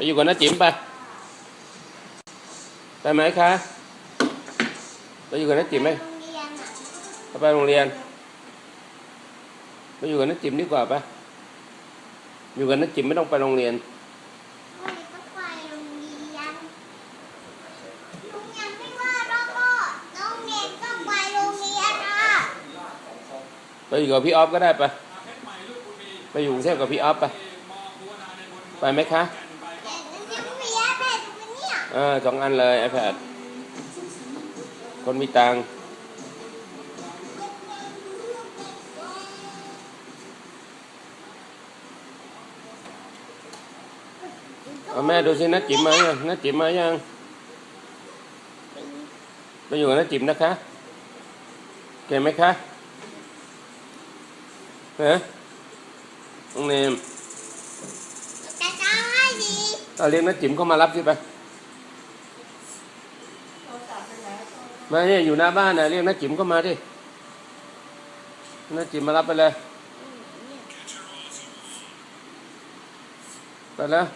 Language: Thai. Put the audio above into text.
ไปอยู่กับน้าจิ๋มไป ไปไหมคะไปอยู่กับน้าจิ๋มไหมโรงเรียนอะไปไปโรงเรียน ไปอยู่กับน้าจิ๋มดีกว่าปะอยู่กับน้าจิ๋มไม่ต้องไปโรงเรียนไม่ต้องไปโรงเรียนโรงเรียนไม่ว่าแล้วก็โรงเรียนต้องไปโรงเรียนอะไปอยู่กับพี่ออฟก็ได้ปะไปอยู่กรุงเทพกับพี่ออฟไปไปไหมคะ แต่นั่นยังไม่มีแอปแพดอยู่ เนี่ยเออสองอันเลย iPad คนมีตังค์เอาแม่ดูสินัดจิ๋มมายังนัดจิ๋มมายังไปอยู่กับนัดจิ๋มนะคะเก่งไหมคะฮะน้องเนมจะจำให้ดีเอาเรียกนัดจิ๋มเข้ามารับสิไป มาเนี่ยอยู่หน้าบ้านนะเรียกน้าจิ๋มก็มาดิน้าจิ๋มมารับไปเลย ไปแล้ว